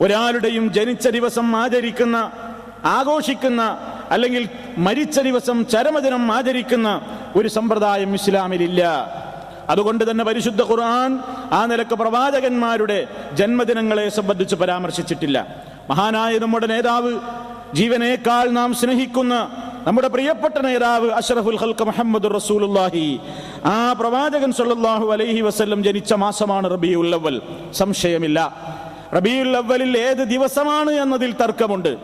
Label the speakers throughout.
Speaker 1: ഒരാളുടെയും ജനിച്ച ദിവസം ആചരിക്കുന്ന ആഘോഷിക്കുന്ന അല്ലെങ്കിൽ മരിച്ച ദിവസം ചരമദിനം ആചരിക്കുന്ന ഒരു സമ്പ്രദായം ഇസ്ലാമിലില്ല. അതുകൊണ്ട് തന്നെ പരിശുദ്ധ ഖുർആൻ ആ നിലയ്ക്ക് പ്രവാചകന്മാരുടെ ജന്മദിനങ്ങളെ സംബന്ധിച്ച് പരാമർശിച്ചിട്ടില്ല. മഹാനായ നമ്മുടെ നേതാവ് ജീവനേക്കാൾ നാം സ്നേഹിക്കുന്ന നമ്മുടെ പ്രിയപ്പെട്ട നേതാവ് അഷ്റഫുൽ ഹൽക്ക് മുഹമ്മദ് റസൂലുള്ളാഹി ആ പ്രവാചകൻ സല്ലല്ലാഹു അലൈഹി വസല്ലം ജനിച്ച മാസമാണ് റബിയുൽ അവൽ സംശയമില്ല. റബിയുൽ അവലിൽ ഏത് ദിവസമാണ് എന്നതിൽ തർക്കമുണ്ട്.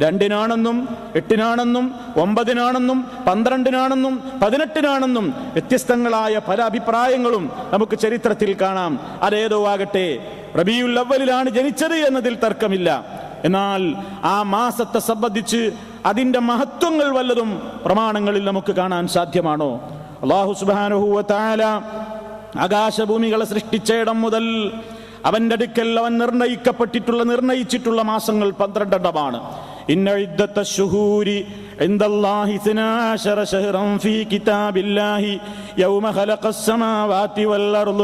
Speaker 1: രണ്ടിനാണെന്നും എട്ടിനാണെന്നും ഒമ്പതിനാണെന്നും പന്ത്രണ്ടിനാണെന്നും പതിനെട്ടിനാണെന്നും വ്യത്യസ്തങ്ങളായ പല അഭിപ്രായങ്ങളും നമുക്ക് ചരിത്രത്തിൽ കാണാം. അതേതോ ആകട്ടെ റബിയുൽ അവലിലാണ് ജനിച്ചത് എന്നതിൽ തർക്കമില്ല. എന്നാൽ ആ മാസത്തെ സംബന്ധിച്ച് അതിന്റെ മഹത്വങ്ങൾ വല്ലതും പ്രമാണങ്ങളിൽ നമുക്ക് കാണാൻ സാധ്യമാണോ? അള്ളാഹു സുബാനുഹൂവ ആകാശഭൂമികളെ സൃഷ്ടിച്ചയിടം മുതൽ അവന്റെ അടുക്കൽ അവൻ നിർണയിക്കപ്പെട്ടിട്ടുള്ള നിർണയിച്ചിട്ടുള്ള മാസങ്ങൾ പന്ത്രണ്ടെണ്ണമാണ് ഇന്ന ഇദ്ദത്ത ശുഹൂരി عند الله اثنا عشر شهرا في كتاب الله يوم خلق السماوات والأرض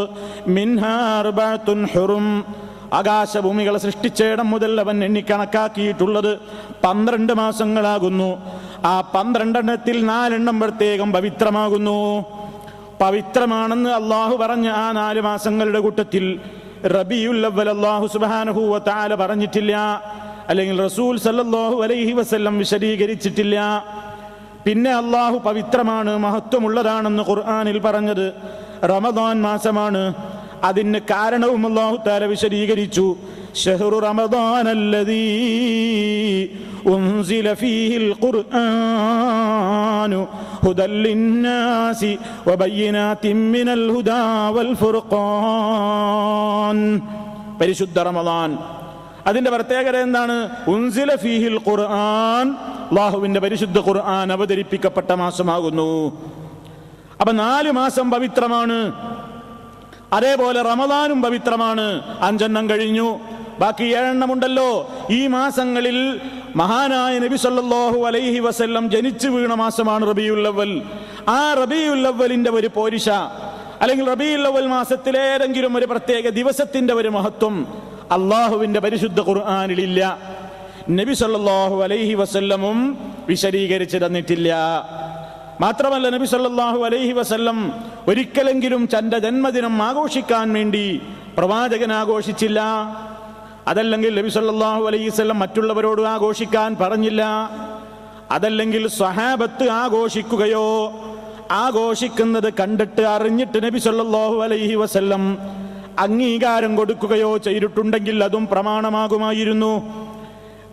Speaker 1: منها أربعة حرم ആകാശഭൂമികളെ സൃഷ്ടിച്ചയിടം മുതൽ അവൻ എണ്ണിക്കണക്കാക്കിയിട്ടുള്ളത് പന്ത്രണ്ട് മാസങ്ങളാകുന്നു ആ പന്ത്രണ്ടെണ്ണത്തിൽ നാലെണ്ണം പ്രത്യേകം പവിത്രമാകുന്നു പവിത്രമാണെന്ന് അള്ളാഹു പറഞ്ഞ ആ നാല് മാസങ്ങളുടെ കൂട്ടത്തിൽ റബിയുൽ അവ്വൽ അള്ളാഹു സുബ്ഹാനഹു വ പറഞ്ഞിട്ടില്ല. അല്ലെങ്കിൽ റസൂൽ സല്ലല്ലാഹു അലൈഹി വസല്ലം വിശദീകരിച്ചിട്ടില്ല. പിന്നെ അള്ളാഹു പവിത്രമാണ് മഹത്വമുള്ളതാണെന്ന് ഖുർആാനിൽ പറഞ്ഞത്. റമദാൻ മാസമാണ്. അതിന് കാരണവും അള്ളാഹു താല വിശദീകരിച്ചു. ഷഹ്റു റമദാൻ അല്ലദീ ഉൻസില فيه القرآن هدى للناس وبينات من الهدى والفرقان പരിശുദ്ധ റമദാൻ. അതിന്റെ പ്രത്യേകത എന്താണ്? ഉൻസില ഫീഹിൽ ഖുർആൻ. അള്ളാഹുവിന്റെ പരിശുദ്ധ ഖുർആൻ അവതരിപ്പിക്കപ്പെട്ട മാസമാകുന്നു. അപ്പൊ നാല് മാസം പവിത്രമാണ്. അതേപോലെ റമദാനും പവിത്രമാണ്. അഞ്ചെണ്ണം കഴിഞ്ഞു. ബാക്കി ഏഴെണ്ണം ഉണ്ടല്ലോ ഈ മാസങ്ങളിൽ മഹാനായ നബി സല്ലാഹു അലൈഹി വസല്ലം ജനിച്ചു വീണ മാസമാണ് റബിയുല്ലവൽ ആ റബിയുല്ലവലിന്റെ ഒരു പോരിശ അല്ലെങ്കിൽ റബിയുള്ളവൽ അവൽ മാസത്തിലെ ഏതെങ്കിലും ഒരു പ്രത്യേക ദിവസത്തിന്റെ ഒരു മഹത്വം അള്ളാഹുവിന്റെ പരിശുദ്ധ ഖുർആാനിലില്ല. നബി സല്ലാഹു അലൈഹി വസല്ലമും വിശദീകരിച്ചു തന്നിട്ടില്ല. മാത്രമല്ല നബി സല്ലാഹു അലൈഹി വസല്ലം ഒരിക്കലെങ്കിലും തന്റെ ജന്മദിനം ആഘോഷിക്കാൻ വേണ്ടി പ്രവാചകൻ ആഘോഷിച്ചില്ല. അതല്ലെങ്കിൽ നബി സല്ലാഹു അലൈഹി വസല്ലം മറ്റുള്ളവരോട് ആഘോഷിക്കാൻ പറഞ്ഞില്ല. അതല്ലെങ്കിൽ സ്വഹാബത്ത് ആഘോഷിക്കുകയോ ആഘോഷിക്കുന്നത് കണ്ടിട്ട് അറിഞ്ഞിട്ട് നബി സല്ലാഹു അലൈഹി വസല്ലം അംഗീകാരം കൊടുക്കുകയോ ചെയ്തിട്ടുണ്ടെങ്കിൽ അതും പ്രമാണമാകുമായിരുന്നു.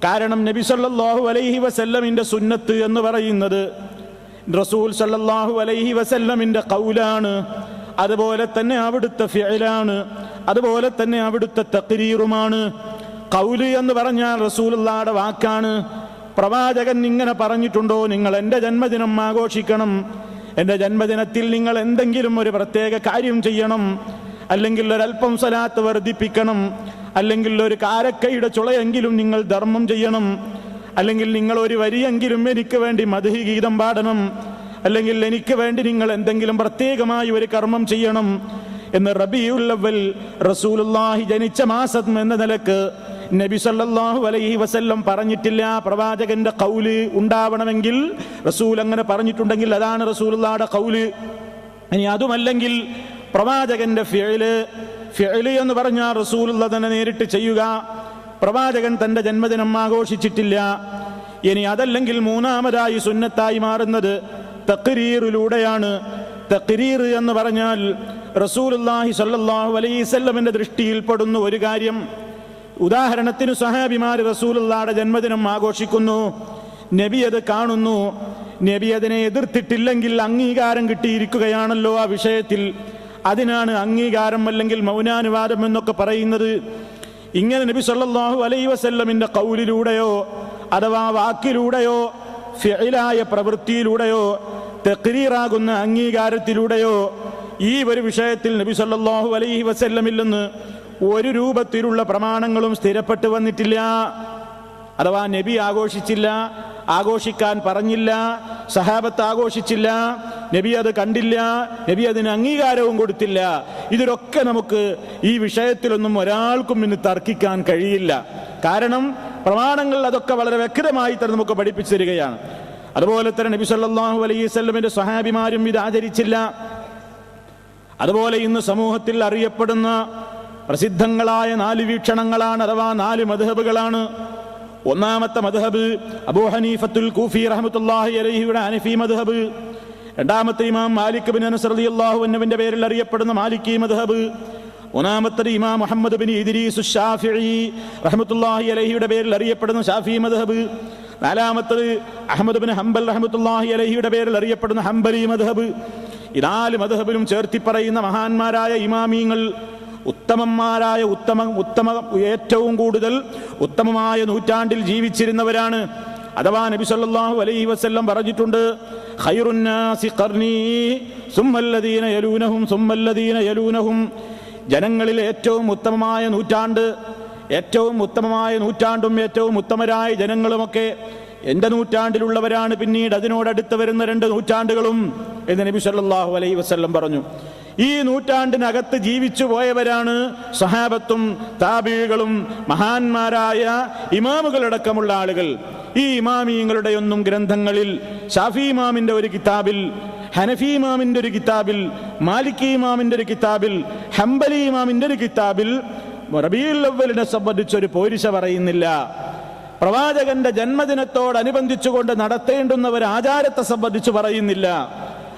Speaker 1: കാരണം നബി സല്ലാഹു അലൈഹി വസല്ലമിന്റെ സുന്നത്ത് എന്ന് പറയുന്നത് റസൂൽ സല്ലാഹു അലൈഹി വസല്ലമിന്റെ കൗലാണ് അതുപോലെ തന്നെ അവിടുത്തെ ഫിഅലാണ് അതുപോലെ തന്നെ അവിടുത്തെ തക്രീറുമാണ് കൗൽ എന്ന് പറഞ്ഞാൽ റസൂലുള്ളാടെ വാക്കാണ്. പ്രവാചകൻ ഇങ്ങനെ പറഞ്ഞിട്ടുണ്ടോ? നിങ്ങൾ എന്റെ ജന്മദിനം ആഘോഷിക്കണം. എന്റെ ജന്മദിനത്തിൽ നിങ്ങൾ എന്തെങ്കിലും ഒരു പ്രത്യേക കാര്യം ചെയ്യണം. അല്ലെങ്കിൽ ഒരല്പം സ്വലാത്ത് വർദ്ധിപ്പിക്കണം. അല്ലെങ്കിൽ ഒരു കാരക്കയുടെ ചുളയെങ്കിലും നിങ്ങൾ ധർമ്മം ചെയ്യണം. അല്ലെങ്കിൽ നിങ്ങൾ ഒരു വരിയെങ്കിലും എനിക്ക് വേണ്ടി മധുഹി ഗീതം പാടണം. അല്ലെങ്കിൽ എനിക്ക് വേണ്ടി നിങ്ങൾ എന്തെങ്കിലും പ്രത്യേകമായി ഒരു കർമ്മം ചെയ്യണം എന്ന് റബിയുല്ലവൽ റസൂലുള്ളാഹി ജനിച്ച മാസം എന്ന നിലയ്ക്ക് നബി സല്ലല്ലാഹു അലൈഹി വസല്ലം പറഞ്ഞിട്ടില്ല. പ്രവാചകന്റെ കൗൽ ഉണ്ടാവണമെങ്കിൽ റസൂൽ അങ്ങനെ പറഞ്ഞിട്ടുണ്ടെങ്കിൽ അതാണ് റസൂലുള്ളാടെ കൗൽ. ഇനി അതുമല്ലെങ്കിൽ പ്രവാചകന്റെ ഫിഅൽ ഫിഅൽ എന്ന് പറഞ്ഞാൽ റസൂലുള്ള തന്നെ നേരിട്ട് ചെയ്യുക. പ്രവാചകൻ തന്റെ ജന്മദിനം ആഘോഷിച്ചിട്ടില്ല. ഇനി അതല്ലെങ്കിൽ മൂന്നാമതായി സുന്നത്തായി മാറുന്നത് തക്രീറിലൂടെയാണ്. തക്കരീർ എന്ന് പറഞ്ഞാൽ റസൂലുള്ളാഹി സ്വല്ലല്ലാഹു അലൈഹി വസല്ലമിന്റെ ദൃഷ്ടിയിൽപ്പെടുന്ന ഒരു കാര്യം. ഉദാഹരണത്തിന് സഹാബിമാര് റസൂലുള്ളാടെ ജന്മദിനം ആഘോഷിക്കുന്നു. നബി അത് കാണുന്നു. നബി അതിനെ എതിർത്തിട്ടില്ലെങ്കിൽ അംഗീകാരം കിട്ടിയിരിക്കുകയാണല്ലോ ആ വിഷയത്തിൽ. അതിനാണ് അംഗീകാരം അല്ലെങ്കിൽ മൗനാനുവാദം എന്നൊക്കെ പറയുന്നത്. ഇങ്ങനെ നബി സല്ലാഹു അലൈഹി വസല്ലമിന്റെ കൗലിലൂടെയോ അഥവാ വാക്കിലൂടെയോ ഫിഇലായ പ്രവൃത്തിയിലൂടെയോ തെക്രീറാകുന്ന അംഗീകാരത്തിലൂടെയോ ഈ ഒരു വിഷയത്തിൽ നബി സല്ലല്ലാഹു അലൈഹി വസല്ലമില്ലെന്ന് ഒരു രൂപത്തിലുള്ള പ്രമാണങ്ങളും സ്ഥിരപ്പെട്ടു വന്നിട്ടില്ല. അഥവാ നബി ആഘോഷിച്ചില്ല ആഘോഷിക്കാൻ പറഞ്ഞില്ല സഹാബത്ത് ആഘോഷിച്ചില്ല നബി അത് കണ്ടില്ല നബി അതിന് അംഗീകാരവും കൊടുത്തില്ല. ഇതിലൊക്കെ നമുക്ക് ഈ വിഷയത്തിലൊന്നും ഒരാൾക്കും ഇന്ന് തർക്കിക്കാൻ കഴിയില്ല. കാരണം പ്രമാണങ്ങൾ അതൊക്കെ വളരെ വ്യക്തമായി തന്നെ നമുക്ക് പഠിപ്പിച്ചു തരികയാണ് അതുപോലെ തന്നെ നബി സല്ലാഹു അലൈഹി വസല്ലമിന്റെ സഹാബിമാരും ഇത് ആചരിച്ചില്ല. അതുപോലെ ഇന്ന് സമൂഹത്തിൽ അറിയപ്പെടുന്ന പ്രസിദ്ധങ്ങളായ നാല് വീക്ഷണങ്ങളാണ് അഥവാ നാല് മധുഹബുകളാണ്. ഒന്നാമത്തെ മധുഹബ് അബൂ ഹനീഫത്തുൽ കൂഫി റഹ്മത്തുള്ളാഹി അലഹിയുടെ ഹനഫി മധുഹബ്. രണ്ടാമത്തെ ഇമാം മാലിക് ബിൻ അനസ് റളിയല്ലാഹു അൻഹുവിന്റെ പേരിൽ അറിയപ്പെടുന്ന മാലിക്കി മധുഹബ്. മൂന്നാമത്തത് ഇമാം മുഹമ്മദ് ബിൻ ഇദ്രീസ് ഷാഫിഈ റഹ്മത്തുള്ളാഹി അലഹിയുടെ പേരിൽ അറിയപ്പെടുന്ന ഷാഫി മദ്ഹബ്. നാലാമത്തത് അഹമ്മദ് ബിൻ ഹംബൽ റഹ്മത്തുള്ളാഹി അലഹിയുടെ പേരിൽ അറിയപ്പെടുന്ന ഹംബലി മദ്ഹബ്. ഈ നാല് മദ്ഹബിലും ചേർത്തി പറയുന്ന മഹാന്മാരായ ഇമാമീങ്ങൾ ഉത്തമന്മാരായ ഉത്തമ ഉത്തമ ഏറ്റവും കൂടുതൽ ഉത്തമമായ നൂറ്റാണ്ടിൽ ജീവിച്ചിരുന്നവരാണ്. അഥവാ നബി സല്ലല്ലാഹു അലൈഹി വസല്ലം പറഞ്ഞിട്ടുണ്ട് ഖൈറുന്നാസി ഖർനീ സുമ്മല്ലദീന യലൂനഹും സുമ്മല്ലദീന യലൂനഹും ജനങ്ങളിൽ ഏറ്റവും ഉത്തമമായ നൂറ്റാണ്ട് ഏറ്റവും ഉത്തമമായ നൂറ്റാണ്ടും ഏറ്റവും ഉത്തമരായ ജനങ്ങളുമൊക്കെ എന്റെ നൂറ്റാണ്ടിലുള്ളവരാണ്. പിന്നീട് അതിനോടടുത്ത് വരുന്ന രണ്ട് നൂറ്റാണ്ടുകളും എന്ന് നബി സല്ലാഹു അലൈ വസ്ല്ലം പറഞ്ഞു. ഈ നൂറ്റാണ്ടിനകത്ത് ജീവിച്ചു പോയവരാണ് സഹാബത്തും താബികളും മഹാന്മാരായ ഇമാമുകളടക്കമുള്ള ആളുകൾ. ഈ ഇമാമിയങ്ങളുടെ ഒന്നും ഗ്രന്ഥങ്ങളിൽ ഷാഫി ഇമാമിന്റെ ഒരു കിതാബിൽ ഹനഫി ഇമാമിന്റെ ഒരു കിതാബിൽ മാലിക്കി ഇമാമിന്റെ ഒരു കിതാബിൽ ഹംബലി ഇമാമിന്റെ ഒരു കിതാബിൽ റബീൽ അവലിനെ സംബന്ധിച്ച് ഒരു പോരിശ പറയുന്നില്ല. പ്രവാചകന്റെ ജന്മദിനത്തോടനുബന്ധിച്ചുകൊണ്ട് നടത്തേണ്ടുന്ന ഒരു ആചാരത്തെ സംബന്ധിച്ച് പറയുന്നില്ല.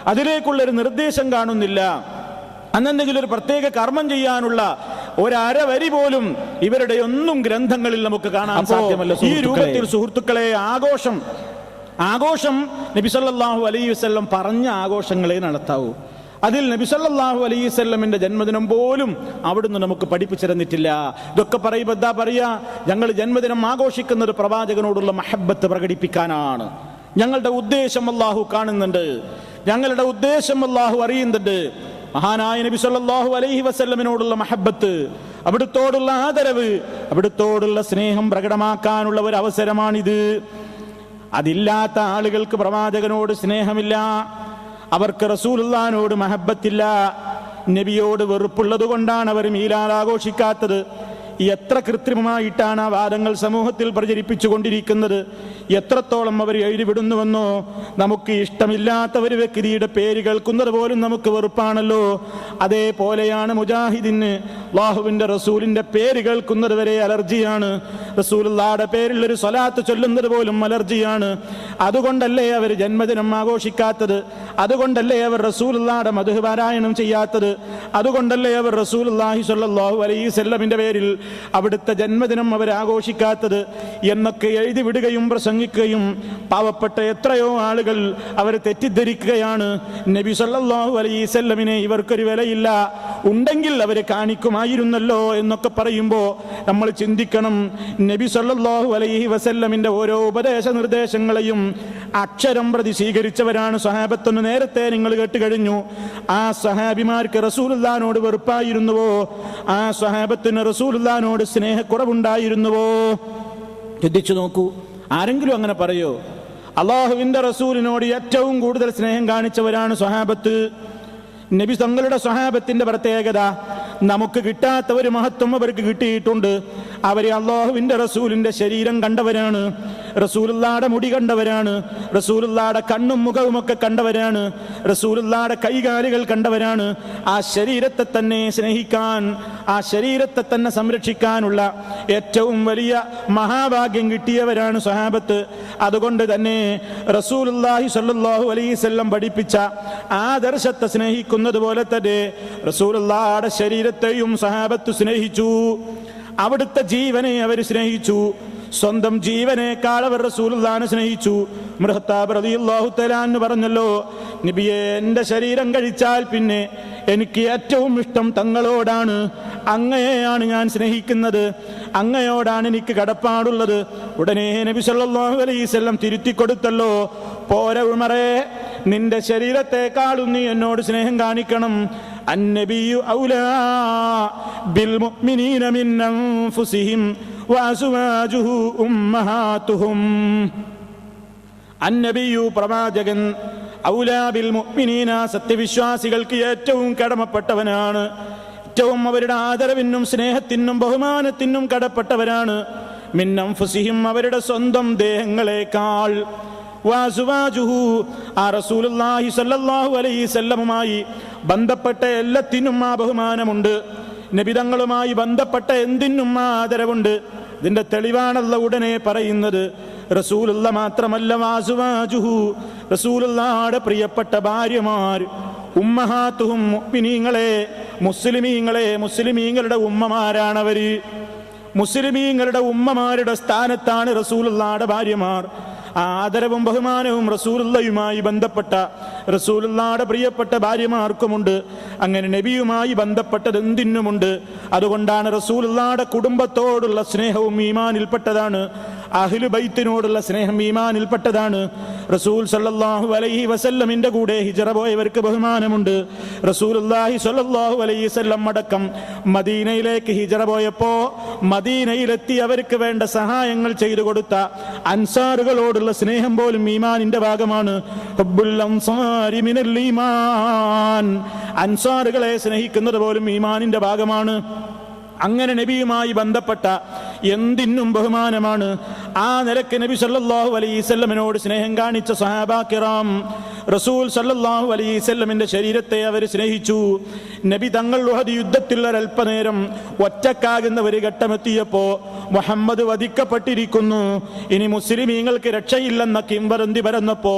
Speaker 1: അതിലേക്കുള്ളൊരു നിർദ്ദേശം കാണുന്നില്ല. അന്നെന്തെങ്കിലും ഒരു പ്രത്യേക കർമ്മം ചെയ്യാനുള്ള ഒരവരി പോലും ഇവരുടെ ഒന്നും ഗ്രന്ഥങ്ങളിൽ നമുക്ക് കാണാൻ സാധ്യമല്ല. ഈ രൂപത്തിൽ സുഹൃത്തുക്കളെ ആഘോഷം. ആഘോഷം നബിസല്ലാഹു അലൈഹി വസല്ലം പറഞ്ഞ ആഘോഷങ്ങളെ നടത്താവൂ. അതിൽ നബിസല്ലാഹു അലൈഹി വസല്ലമിന്റെ ജന്മദിനം പോലും അവിടുന്ന് നമുക്ക് പഠിപ്പിച്ചിരുന്നിട്ടില്ല ഇതൊക്കെ പറയുമ്പോൾ എന്താ പറയാ? ഞങ്ങൾ ജന്മദിനം ആഘോഷിക്കുന്ന ഒരു പ്രവാചകനോടുള്ള മഹബത്ത് പ്രകടിപ്പിക്കാനാണ്. ഞങ്ങളുടെ ഉദ്ദേശം അള്ളാഹു കാണുന്നുണ്ട്. ഞങ്ങളുടെ ഉദ്ദേശം അള്ളാഹു അറിയുന്നുണ്ട്. മഹാനായ നബി സല്ലല്ലാഹു അലൈഹി വസല്ലമിനോടുള്ള മഹബത്ത് അവിടുത്തോടുള്ള ആദരവ് അവിടുത്തോടുള്ള സ്നേഹം പ്രകടമാക്കാനുള്ള ഒരു അവസരമാണിത്. അതില്ലാത്ത ആളുകൾക്ക് പ്രവാചകനോട് സ്നേഹമില്ല അവർക്ക് റസൂലുള്ളാനോട് മഹബത്തില്ല നബിയോട് വെറുപ്പുള്ളത് കൊണ്ടാണ് അവർ മീലാദ് ആഘോഷിക്കാത്തത്. എത്ര കൃത്രിമമായിട്ടാണ് ആ വാദങ്ങൾ സമൂഹത്തിൽ പ്രചരിപ്പിച്ചു കൊണ്ടിരിക്കുന്നത് എത്രത്തോളം അവർ എഴുതിവിടുന്നുവെന്നോ നമുക്ക് ഇഷ്ടമില്ലാത്ത ഒരു വ്യക്തിയുടെ പേര് കേൾക്കുന്നത് പോലും നമുക്ക് വെറുപ്പാണല്ലോ. അതേപോലെയാണ് മുജാഹിദിന് അള്ളാഹുവിന്റെ റസൂലിന്റെ പേര് കേൾക്കുന്നത് വരെ അലർജിയാണ്. റസൂലുള്ളാടെ പേരിൽ ഒരു സ്വലാത്ത് ചൊല്ലുന്നത് പോലും അലർജിയാണ്. അതുകൊണ്ടല്ലേ അവർ ജന്മദിനം ആഘോഷിക്കാത്തത്? അതുകൊണ്ടല്ലേ അവർ റസൂലുള്ളാടെ മധുപാരായണം ചെയ്യാത്തത്? അതുകൊണ്ടല്ലേ അവർ റസൂലുള്ളാഹി സ്വല്ലല്ലാഹു അലൈഹി വസല്ലമിന്റെ പേരിൽ അവിടുത്തെ ജന്മദിനം അവരാഘോഷിക്കാത്തത് എന്നൊക്കെ എഴുതി വിടുകയും പ്രസംഗിക്കുകയും പാവപ്പെട്ട എത്രയോ ആളുകൾ അവർ തെറ്റിദ്ധരിക്കുകയാണ്. നബി സല്ലാഹു അലൈഹി വസല്ലമിനെ ഇവർക്കൊരു വിലയില്ല. ഉണ്ടെങ്കിൽ അവർ കാണിക്കുമായിരുന്നല്ലോ എന്നൊക്കെ പറയുമ്പോൾ നമ്മൾ ചിന്തിക്കണം. നബി സല്ലാഹു അലൈഹി വസല്ലമിന്റെ ഓരോ ഉപദേശ നിർദ്ദേശങ്ങളെയും അക്ഷരം പ്രതി സ്വീകരിച്ചവരാണ് സഹാബത്തൊന്ന് നേരത്തെ നിങ്ങൾ കേട്ട് കഴിഞ്ഞു. ആ സഹാബിമാർക്ക് റസൂലുള്ളാനോട് വെറുപ്പായിരുന്നുവോ? ആ സഹാബത്തിന് റസൂലുള്ളാനോട് സ്നേഹക്കുറവുണ്ടായിരുന്നുവോ? ചിന്തിച്ചു നോക്കൂ. ആരെങ്കിലും അങ്ങനെ പറയോ? അള്ളാഹുവിന്റെ റസൂലിനോട് ഏറ്റവും കൂടുതൽ സ്നേഹം കാണിച്ചവരാണ് സ്വഹാബത്ത്. നബി തങ്ങളുടെ സ്വഹാബത്തിന്റെ പ്രത്യേകത നമുക്ക് കിട്ടാത്ത ഒരു മഹത്വം അവർക്ക് കിട്ടിയിട്ടുണ്ട്. അവർ അള്ളാഹുവിന്റെ റസൂലിന്റെ ശരീരം കണ്ടവരാണ്. റസൂലുള്ളാടെ മുടി കണ്ടവരാണ്. റസൂലുള്ളാടെ കണ്ണും മുഖവും ഒക്കെ കണ്ടവരാണ്. റസൂലുള്ളാടെ കൈകാലുകൾ കണ്ടവരാണ്. ആ ശരീരത്തെ തന്നെ സ്നേഹിക്കാൻ ആ ശരീരത്തെ തന്നെ സംരക്ഷിക്കാനുള്ള ഏറ്റവും വലിയ മഹാഭാഗ്യം കിട്ടിയവരാണ് സ്വഹാബത്ത്. അതുകൊണ്ട് തന്നെ റസൂലുള്ളാഹി സ്വല്ലല്ലാഹു അലൈഹി വസല്ലം പഠിപ്പിച്ച ആദർശത്തെ സ്നേഹിക്കുന്നത് പോലെ തന്നെ റസൂലുള്ളാടെ ശരീരത്തെയും സഹാബത്ത് സ്നേഹിച്ചു. അവിടുത്തെ ജീവനെ അവർ സ്നേഹിച്ചു. സ്വന്തം ജീവനേക്കാൾ അവർ റസൂലുള്ളാനെ സ്നേഹിച്ചു. മൃഹത്താബ് റളിയല്ലാഹു തആല എന്ന് പറഞ്ഞല്ലോ നബിയെ എന്റെ ശരീരം കഴിച്ചാൽ പിന്നെ എനിക്ക് ഏറ്റവും ഇഷ്ടം തങ്ങളോടാണ്. അങ്ങയെയാണ് ഞാൻ സ്നേഹിക്കുന്നത്. അങ്ങയോടാണ് എനിക്ക് കടപ്പാടുള്ളത്. ഉടനെ നബി സല്ലല്ലാഹു അലൈഹി വസല്ലം തിരുത്തി കൊടുത്തല്ലോ പോര ഉമറേ നിന്റെ ശരീരത്തെക്കാളും നീ എന്നോട് സ്നേഹം കാണിക്കണം. ഔലാ ബിൽ മുഅ്മിനീന മിൻ അൻഫുസിഹിം വഅസ്വാജുഹു ഉമ്മഹാതുഹും അന്നബിയു പ്രവാചകൻ ഔലാബിൽ മുഅ്മിനീന സത്യവിശ്വാസികൾക്ക് ഏറ്റവും കടമപ്പെട്ടവനാണ്. ഏറ്റവും അവരുടെ ആദരവിനും സ്നേഹത്തിനും ബഹുമാനത്തിനും കടപ്പെട്ടവരാണ് മിന്നംഫുസിഹിം അവരുടെ സ്വന്തം ദേഹങ്ങളെക്കാൾ ആ അലൈഹി ബന്ധപ്പെട്ട എല്ലാത്തിനും ആ ബഹുമാനമുണ്ട്. നബിതങ്ങളുമായി ബന്ധപ്പെട്ട എന്തിനും ആ ആദരവുണ്ട്. ഇതിന്റെ തെളിവാണല്ല ഉടനെ പറയുന്നത്. റസൂലുള്ള മാത്രമല്ല വാസുവാജുഹു. റസൂലുള്ളാടെ പ്രിയപ്പെട്ട ഭാര്യമാർ ഉമ്മഹാത്തുഹും മുസ്ലിമീങ്ങളെ മുസ്ലിമീങ്ങളുടെ ഉമ്മമാരാണവര്. മുസ്ലിമീങ്ങളുടെ ഉമ്മമാരുടെ സ്ഥാനത്താണ് റസൂലുള്ളാടെ ഭാര്യമാർ. ആദരവും ബഹുമാനവും റസൂലുള്ളയുമായി ബന്ധപ്പെട്ട റസൂലുള്ളാടെ പ്രിയപ്പെട്ട ഭാര്യമാർക്കുമുണ്ട്. അങ്ങനെ നബിയുമായി ബന്ധപ്പെട്ടത് എന്തിനുമുണ്ട് അതുകൊണ്ടാണ് റസൂലുള്ളാടെ കുടുംബത്തോടുള്ള സ്നേഹവും ഈമാനിൽപ്പെട്ടതാണ്. അഹ്ലു ബൈത്തിനോടുള്ള സ്നേഹം ഈമാനിൽപ്പെട്ടതാണ്. റസൂൽ സല്ലല്ലാഹു അലൈഹി വസല്ലമിന്റെ കൂടെ ഹിജറ പോയവർക്ക് ബഹുമാനമുണ്ട്. റസൂലുള്ളാഹി സല്ലല്ലാഹു അലൈഹി വസല്ലം അടക്കം മദീനയിലേക്ക് ഹിജറ പോയപ്പോ മദീനയിലെത്തി അവർക്ക് വേണ്ട സഹായങ്ങൾ ചെയ്തു കൊടുത്ത അൻസാറുകളോടുള്ള സ്നേഹം പോലും ഈമാനിന്റെ ഭാഗമാണ്. അൻസാറുകളെ സ്നേഹിക്കുന്നത് പോലും ഈമാനിന്റെ ഭാഗമാണ്. അങ്ങനെ നബിയുമായി ബന്ധപ്പെട്ട എന്തിനും ബഹുമാനമാണ്. ആ നിലയ്ക്ക് നബി സല്ലാഹു അലൈഹി വസല്ലമിനോട് സ്നേഹം കാണിച്ച സഹാബാക്കിറാം റസൂൽ സല്ലാഹു അലൈഹി വസല്ലമിന്റെ ശരീരത്തെ അവർ സ്നേഹിച്ചു. നബി തങ്ങൾ ഉഹദ് യുദ്ധത്തിൽ ഒരൽപ്പനേരം ഒറ്റക്കാകുന്ന ഒരു ഘട്ടമെത്തിയപ്പോ മുഹമ്മദ് വധിക്കപ്പെട്ടിരിക്കുന്നു. ഇനി മുസ്ലിമീങ്ങൾക്ക് രക്ഷയില്ലെന്ന കിംവരന്തി പരന്നപ്പോ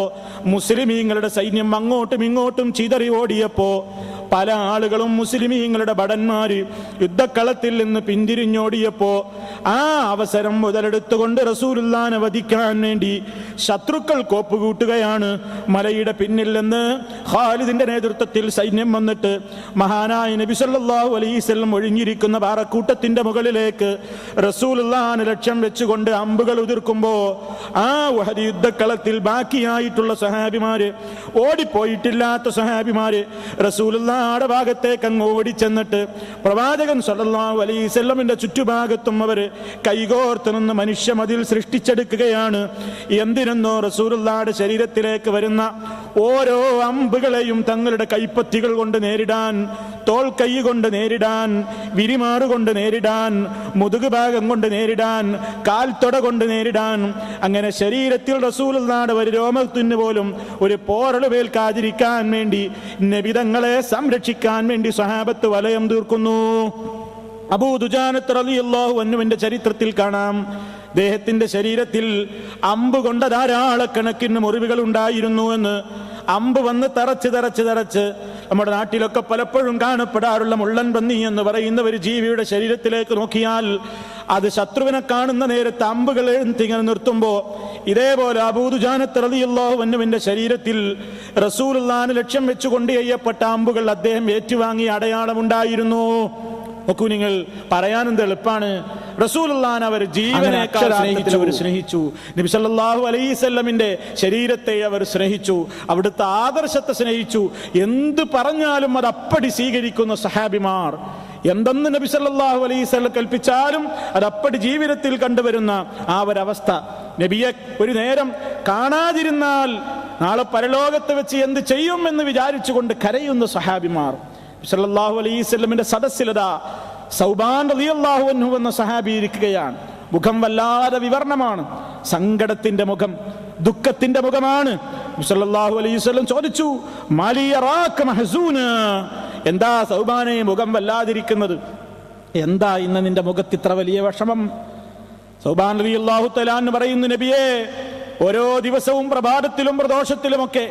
Speaker 1: മുസ്ലിമീങ്ങളുടെ സൈന്യം അങ്ങോട്ടും ഇങ്ങോട്ടും ചിതറി ഓടിയപ്പോ പല ആളുകളും മുസ്ലിമീങ്ങളുടെ ഭടന്മാര് യുദ്ധക്കളത്തിൽ നിന്ന് പിന്തിരിഞ്ഞോടിയപ്പോ ആ അവസരം മുതലെടുത്തുകൊണ്ട് റസൂലുല്ലാനെ വധിക്കാൻ വേണ്ടി ശത്രുക്കൾ കോപ്പുകൂട്ടുകയാണ്. മലയുടെ പിന്നിൽ നിന്ന് ഖാലിദിന്റെ നേതൃത്വത്തിൽ സൈന്യം വന്നിട്ട് മഹാനായ നബി സല്ലല്ലാഹു അലൈഹി ഒഴിഞ്ഞിരിക്കുന്ന പാറക്കൂട്ടത്തിന്റെ മുകളിലേക്ക് റസൂലുല്ലാനെ ലക്ഷ്യം വെച്ചുകൊണ്ട് അമ്പുകൾ ഉതിർക്കുമ്പോ ആ വഹദി യുദ്ധക്കളത്തിൽ ബാക്കിയായിട്ടുള്ള സഹാബിമാര് ഓടിപ്പോയിട്ടില്ലാത്ത സഹാബിമാര് റസൂലുള്ളാടെ ഭാഗത്തേക്ക് അങ്ങ് ഓടിച്ചെന്നിട്ട് പ്രവാചകൻ സല്ലല്ലാഹു അലൈഹി ചുറ്റുഭാഗത്തും അവർ കൈകോർത്ത് നിന്ന് മനുഷ്യ മതിൽ സൃഷ്ടിച്ചെടുക്കുകയാണ്. എന്തിനെന്നോ റസൂലുള്ളാടെ ശരീരത്തിലേക്ക് വരുന്ന ഓരോ അമ്പുകളെയും തങ്ങളുടെ കൈപ്പത്തികൾ കൊണ്ട് നേരിടാൻ തോൾ കൈ കൊണ്ട് നേരിടാൻ വിരിമാറുകൊണ്ട് നേരിടാൻ മുതുകുഭാഗം കൊണ്ട് നേരിടാൻ കാൽത്തൊട കൊണ്ട് നേരിടാൻ. അങ്ങനെ ശരീരത്തിൽ റസൂലുള്ളാടെ ഒരു രോമത്തിന് പോലും ഒരു പോറളുവേൽക്കാതിരിക്കാൻ വേണ്ടി നബിതങ്ങളെ സംരക്ഷിക്കാൻ വേണ്ടി സഹാബത്ത് വലയം തീർക്കുന്നു. അബൂ ദുജാനത്ത് റളിയല്ലാഹു അൻഹുവിന്റെ ചരിത്രത്തിൽ കാണാം. ദേഹത്തിന്റെ ശരീരത്തിൽ അമ്പ് കൊണ്ട ധാരാളക്കണക്കിന് മുറിവുകൾ ഉണ്ടായിരുന്നു എന്ന്. അമ്പ് വന്ന് തറച്ച് തറച്ച് തറച്ച് നമ്മുടെ നാട്ടിലൊക്കെ പലപ്പോഴും കാണപ്പെടാറുള്ള മുള്ളൻ പന്നി എന്ന് പറയുന്ന ഒരു ജീവിയുടെ ശരീരത്തിലേക്ക് നോക്കിയാൽ അത് ശത്രുവിനെ കാണുന്ന നേരത്ത് അമ്പുകൾ എഴുത്തിങ്ങനെ നിർത്തുമ്പോ ഇതേപോലെ അബൂദുജാനത്ത് റളിയല്ലാഹു അൻഹുവിന്റെ ശരീരത്തിൽ റസൂൽ ലക്ഷ്യം വെച്ചുകൊണ്ട് ചെയ്യപ്പെട്ട അമ്പുകൾ അദ്ദേഹം ഏറ്റുവാങ്ങിയ അടയാളമുണ്ടായിരുന്നു. നോക്കൂ നിങ്ങൾ പറയാനെന്ത് എളുപ്പാണ്. റസൂലുള്ളാൻ അവർ ജീവനേക്കാൾ സ്നേഹിച്ചു. അവർ സ്നേഹിച്ചു. നബി സല്ലല്ലാഹു അലൈഹി വസല്ലമിന്റെ ശരീരത്തെ അവർ സ്നേഹിച്ചു. അവിടുത്തെ ആദർശത്തെ സ്നേഹിച്ചു. എന്ത് പറഞ്ഞാലും അത് അപ്പടി സ്വീകരിക്കുന്ന സഹാബിമാർ. എന്തെന്ന് നബി സല്ലല്ലാഹു അലൈഹി വസല്ലം കൽപ്പിച്ചാലും അത് അപ്പടി ജീവിതത്തിൽ കണ്ടുവരുന്ന ആ ഒരവസ്ഥ. നബിയെ ഒരു നേരം കാണാതിരുന്നാൽ നാളെ പരലോകത്ത് വെച്ച് എന്ത് ചെയ്യും എന്ന് വിചാരിച്ചുകൊണ്ട് കരയുന്ന സഹാബിമാർ. സല്ലല്ലാഹു അലൈഹി സദസ്സിലത സൗബാൻ റളിയല്ലാഹു അൻഹു എന്ന സഹാബി ഇരിക്കുകയാണ്. മുഖം വല്ലാതെ വിവരണമാണ്. സങ്കടത്തിന്റെ മുഖം ദുഃഖത്തിന്റെ മുഖമാണ്. സല്ലല്ലാഹു അലൈഹി വസല്ലം ചോദിച്ചു എന്താ സൗബാനെ മുഖം വല്ലാതിരിക്കുന്നത്? എന്താ ഇന്ന് നിന്റെ മുഖത്ത് ഇത്ര വലിയ വിഷമം? സൗബാൻ അലി അള്ളാഹു തലാന്ന് പറയുന്നു നബിയെ ഓരോ ദിവസവും പ്രഭാതത്തിലും പ്രദോഷത്തിലുമൊക്കെ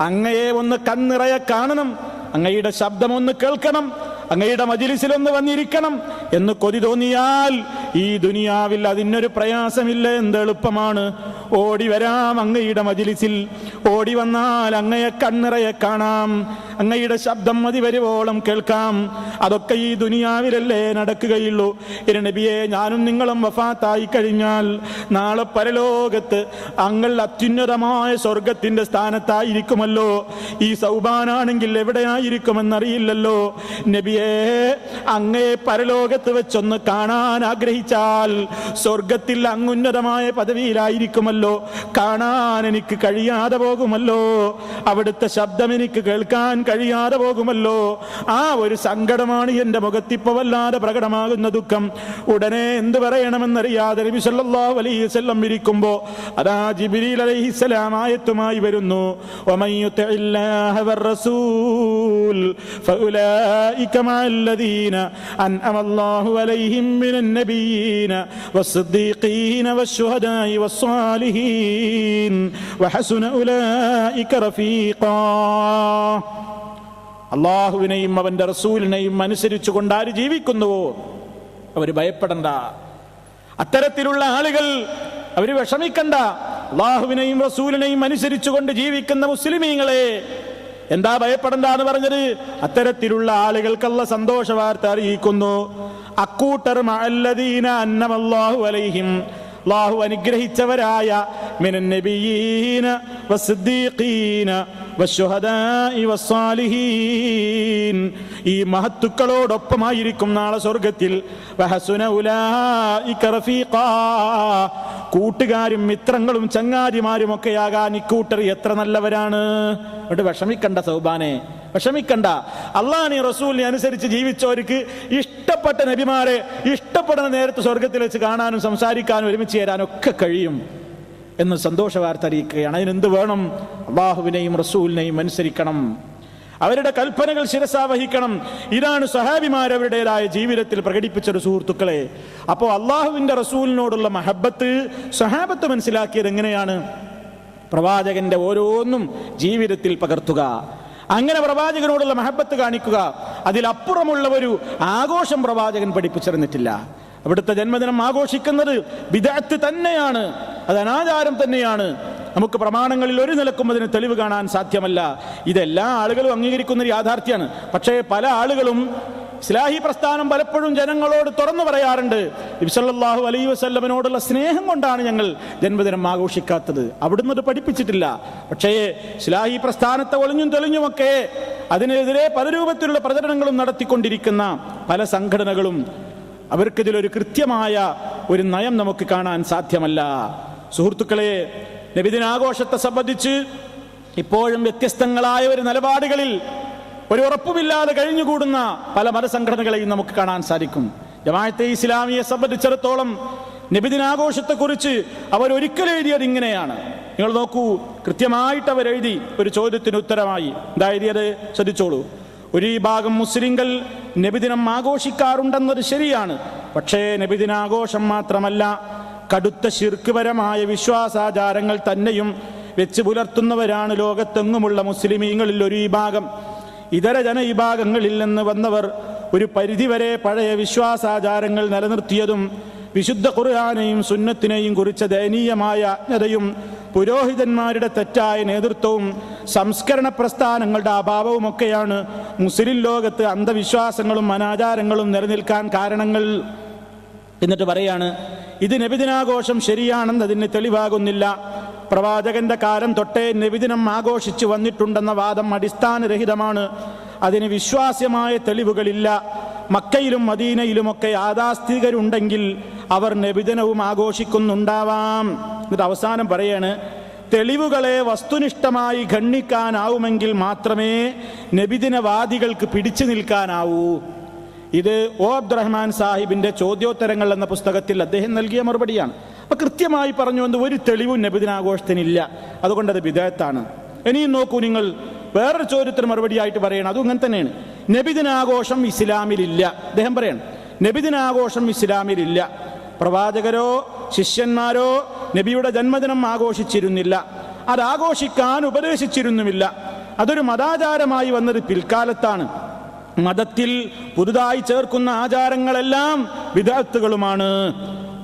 Speaker 1: അങ്ങയെ ഒന്ന് കണ്ണിറയെ കാണണം. അങ്ങയുടെ ശബ്ദം ഒന്ന് കേൾക്കണം അങ്ങയുടെ മജിലിസിലൊന്ന് വന്നിരിക്കണം എന്ന് കൊതി തോന്നിയാൽ ഈ ദുനിയാവിൽ അതിനൊരു പ്രയാസമില്ല എന്ത് എളുപ്പമാണ്. ഓടി വരാം അങ്ങയുടെ മജിലിസിൽ. ഓടി വന്നാൽ അങ്ങയെ കണ്ണിറയെ കാണാം. അങ്ങയുടെ ശബ്ദം മതി വരുവോളം കേൾക്കാം. അതൊക്കെ ഈ ദുനിയാവിലല്ലേ നടക്കുകയുള്ളൂ. ഇരു നബിയെ ഞാനും നിങ്ങളും വഫാത്തായി കഴിഞ്ഞാൽ നാളെ പരലോകത്ത് അങ്ങൾ അത്യുന്നതമായ സ്വർഗത്തിന്റെ സ്ഥാനത്തായിരിക്കുമല്ലോ. ഈ സൗബാനാണെങ്കിൽ എവിടെയായിരിക്കുമെന്നറിയില്ലല്ലോ. നബിയെ അങ്ങയെ പരലോകത്ത് വെച്ചൊന്ന് കാണാൻ ആഗ്രഹിച്ചാൽ സ്വർഗത്തിൽ അങ്ങുന്നതമായ പദവിയിലായിരിക്കുമല്ലോ. പോകുമല്ലോ? കാണാൻ എനിക്ക് കഴിയാതെ പോകുമല്ലോ. അവിടുത്തെ ശബ്ദം എനിക്ക് കേൾക്കാൻ കഴിയാതെ പോകുമല്ലോ. ആ ഒരു സങ്കടമാണ് എന്റെ മുഖത്തിപ്പോ വല്ലാതെ പ്രകടമാകുന്ന ദുഃഖം. ഉടനെ എന്ത് പറയണമെന്നറിയാതെ നബി സല്ലല്ലാഹു അലൈഹി വസല്ലം ഇരിക്കുമ്പോൾ അതാ ജിബ്രീൽ അലൈഹി അലൈഹിസ്സലാം ആയത്തുമായി വരുന്നു. വമൻ യുതഇല്ലാഹ വറസൂൽ ഫഉലൈക മഅല്ലദീന അൻഅമ അലൈഹിം മിനൻ നബിയീന വസ്സദീഖീന വശുഹദാഇ വസ്സാലി والشهداء والصالحين وحسن أولئك رفيقا അള്ളാഹുവിനെയും അവന്റെ റസൂലിനെയും അനുസരിച്ചു കൊണ്ടാര് ജീവിക്കുന്നുവോ അവർ ഭയപ്പെടണ്ട അത്തരത്തിലുള്ള ആളുകൾ അവർ വിഷമിക്കണ്ട അള്ളാഹുവിനെയും റസൂലിനെയും അനുസരിച്ചുകൊണ്ട് ജീവിക്കുന്ന മുസ്ലിമീങ്ങളെ എന്താ ഭയപ്പെടണ്ട എന്ന് പറഞ്ഞത് അത്തരത്തിലുള്ള ആളുകൾക്കുള്ള സന്തോഷ വാർത്ത അറിയിക്കുന്നു അക്കൂട്ടർ മഅല്ലദീന അന്നമല്ലാഹു അലൈഹിം അള്ളാഹു അനുഗ്രഹിച്ചവരായ മിനൻ നബിയീന വസ്ദിഖീന വശുഹദാഇ വസ്സാലിഹീൻ ഈ മഹത്തുക്കളോടൊപ്പമായിരിക്കും നാളെ സ്വർഗത്തിൽ കൂട്ടുകാരും മിത്രങ്ങളും ചങ്ങാതിമാരും ഒക്കെയാകാൻ ഇക്കൂട്ടർ എത്ര നല്ലവരാണ്. എന്നിട്ട് വിഷമിക്കണ്ട സൗബാനെ. വിഷമിക്കണ്ട. അള്ളാഹി റസൂലിനെ അനുസരിച്ച് ജീവിച്ചവർക്ക് ഇഷ്ടപ്പെട്ട നബിമാരെ ഇഷ്ടപ്പെടുന്ന നേരത്ത് സ്വർഗത്തിൽ വെച്ച് കാണാനും സംസാരിക്കാനും ഒരുമിച്ച് ചേരാനും ഒക്കെ കഴിയും. എന്ന് സന്തോഷ വാർത്ത അറിയിക്കുകയാണ്. അതിനെന്ത് വേണം? അള്ളാഹുവിനെയും റസൂലിനെയും അനുസരിക്കണം. അവരുടെ കൽപ്പനകൾ ശിരസാവഹിക്കണം. ഇതാണ് സഹാബിമാർ അവരുടേതായ ജീവിതത്തിൽ പ്രകടിപ്പിച്ചൊരു സുഹൃത്തുക്കളെ. അപ്പോൾ അള്ളാഹുവിന്റെ റസൂലിനോടുള്ള മഹബത്ത് സഹാബത്ത് മനസ്സിലാക്കിയത് എങ്ങനെയാണ്? പ്രവാചകന്റെ ഓരോന്നും ജീവിതത്തിൽ പകർത്തുക. അങ്ങനെ പ്രവാചകനോടുള്ള മഹബത്ത് കാണിക്കുക. അതിലപ്പുറമുള്ള ഒരു ആഘോഷം പ്രവാചകൻ പഠിപ്പിച്ചിരുന്നിട്ടില്ല അവിടുത്തെ ജന്മദിനം ആഘോഷിക്കുന്നത് വിദഗ്ധ തന്നെയാണ്. അത് അനാചാരം തന്നെയാണ്. നമുക്ക് പ്രമാണങ്ങളിൽ ഒരു നിലക്കും അതിന് തെളിവ് കാണാൻ സാധ്യമല്ല. ഇതെല്ലാ ആളുകളും അംഗീകരിക്കുന്ന ഒരു യാഥാർത്ഥ്യമാണ് പക്ഷേ പല ആളുകളും ഇസ്ലാഹി പ്രസ്ഥാനം പലപ്പോഴും ജനങ്ങളോട് തുറന്നു പറയാറുണ്ട്. ഇബ്സല്ലാഹു അലൈ വസ്ല്ലമിനോടുള്ള സ്നേഹം കൊണ്ടാണ് ഞങ്ങൾ ജന്മദിനം ആഘോഷിക്കാത്തത്. അവിടുന്ന് അത് പഠിപ്പിച്ചിട്ടില്ല. പക്ഷേ ഇസ്ലാഹി പ്രസ്ഥാനത്തെ ഒളിഞ്ഞും തെളിഞ്ഞുമൊക്കെ അതിനെതിരെ പല രൂപത്തിലുള്ള പ്രചരണങ്ങളും നടത്തിക്കൊണ്ടിരിക്കുന്ന പല സംഘടനകളും അവർക്കിതിലൊരു കൃത്യമായ ഒരു നയം നമുക്ക് കാണാൻ സാധ്യമല്ല. സുഹൃത്തുക്കളെ നബിദിനാഘോഷത്തെ സംബന്ധിച്ച് ഇപ്പോഴും വ്യത്യസ്തങ്ങളായ ഒരു നിലപാടുകളിൽ ഒരു ഉറപ്പുമില്ലാതെ കഴിഞ്ഞുകൂടുന്ന പല മതസംഘടനകളെയും നമുക്ക് കാണാൻ സാധിക്കും. ജമാഅത്തെ ഇസ്ലാമിയെ സംബന്ധിച്ചിടത്തോളം നബിദിനാഘോഷത്തെക്കുറിച്ച് അവർ ഒരിക്കലും എഴുതിയത് ഇങ്ങനെയാണ്. നിങ്ങൾ നോക്കൂ കൃത്യമായിട്ട് അവർ എഴുതി ഒരു ചോദ്യത്തിന് ഉത്തരമായി. എന്താ എഴുതിയത്? ശ്രദ്ധിച്ചോളൂ. ഒരു ഭാഗം മുസ്ലിങ്ങൾ നബിദിനം ആഘോഷിക്കാറുണ്ടെന്നത് ശരിയാണ്. പക്ഷേ നബിദിനാഘോഷം മാത്രമല്ല കടുത്ത ശിർക്കുപരമായ വിശ്വാസാചാരങ്ങൾ തന്നെയും വെച്ച് പുലർത്തുന്നവരാണ് ലോകത്തെങ്ങുമുള്ള മുസ്ലിമീങ്ങളിൽ ഒരു വിഭാഗം. ഇതര ജനവിഭാഗങ്ങളിൽ നിന്ന് വന്നവർ ഒരു പരിധിവരെ പഴയ വിശ്വാസാചാരങ്ങൾ നിലനിർത്തിയതും വിശുദ്ധ ഖുർആാനെയും സുന്നത്തിനെയും കുറിച്ച ദയനീയമായ അജ്ഞതയും പുരോഹിതന്മാരുടെ തെറ്റായ നേതൃത്വവും സംസ്കരണ പ്രസ്ഥാനങ്ങളുടെ അഭാവവുമൊക്കെയാണ് മുസ്ലിം ലോകത്ത് അന്ധവിശ്വാസങ്ങളും അനാചാരങ്ങളും നിലനിൽക്കാൻ കാരണങ്ങൾ. എന്നിട്ട് പറയാണ് ഇത് നബിദിനാഘോഷം ശരിയാണെന്നതിന് തെളിവാകുന്നില്ല. പ്രവാചകന്റെ കാലം തൊട്ടേ നബിദിനം ആഘോഷിച്ചു വന്നിട്ടുണ്ടെന്ന വാദം അടിസ്ഥാനരഹിതമാണ്. അതിന് വിശ്വാസ്യമായ തെളിവുകളില്ല. മക്കയിലും മദീനയിലുമൊക്കെ യാഥാസ്ഥികരുണ്ടെങ്കിൽ അവർ നബിദിനവും ആഘോഷിക്കുന്നുണ്ടാവാം. എന്നിട്ട് അവസാനം പറയാണ് തെളിവുകളെ വസ്തുനിഷ്ഠമായി ഖണ്ഡിക്കാനാവുമെങ്കിൽ മാത്രമേ നബിദിനവാദികൾക്ക് പിടിച്ചു നിൽക്കാനാവൂ. ഇത് ഒ അബ്ദുറഹ്മാൻ സാഹിബിന്റെ ചോദ്യോത്തരങ്ങൾ എന്ന പുസ്തകത്തിൽ അദ്ദേഹം നൽകിയ മറുപടിയാണ്. അപ്പൊ കൃത്യമായി പറഞ്ഞു എന്ന് ഒരു തെളിവും നബിദിനാഘോഷത്തിനില്ല. അതുകൊണ്ട് അത് വിധേയത്താണ് ഇനിയും നോക്കൂ നിങ്ങൾ വേറൊരു ചോദ്യത്തിന് മറുപടിയായിട്ട് പറയണം. അതും ഇങ്ങനെ തന്നെയാണ്. നബിദിനാഘോഷം ഇസ്ലാമിലില്ല. അദ്ദേഹം പറയണം നബിദിനാഘോഷം ഇസ്ലാമിലില്ല. പ്രവാചകരോ ശിഷ്യന്മാരോ നബിയുടെ ജന്മദിനം ആഘോഷിച്ചിരുന്നില്ല. അത് ആഘോഷിക്കാൻ ഉപദേശിച്ചിരുന്നുമില്ല. അതൊരു മതാചാരമായി വന്നത് പിൽക്കാലത്താണ്. മതത്തിൽ പുതുതായി ചേർക്കുന്ന ആചാരങ്ങളെല്ലാം വിദഗ്ധകളുമാണ്.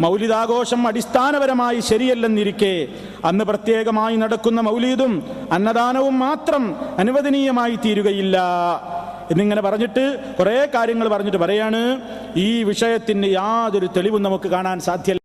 Speaker 1: മൗലിദാഘോഷം അടിസ്ഥാനപരമായി ശരിയല്ലെന്നിരിക്കെ അന്ന് പ്രത്യേകമായി നടക്കുന്ന മൗലീദും അന്നദാനവും മാത്രം അനുവദനീയമായി തീരുകയില്ല. എന്നിങ്ങനെ പറഞ്ഞിട്ട് കുറേ കാര്യങ്ങൾ പറഞ്ഞിട്ട് പറയാണ്. ഈ വിഷയത്തിന് യാതൊരു തെളിവും നമുക്ക് കാണാൻ സാധ്യമല്ല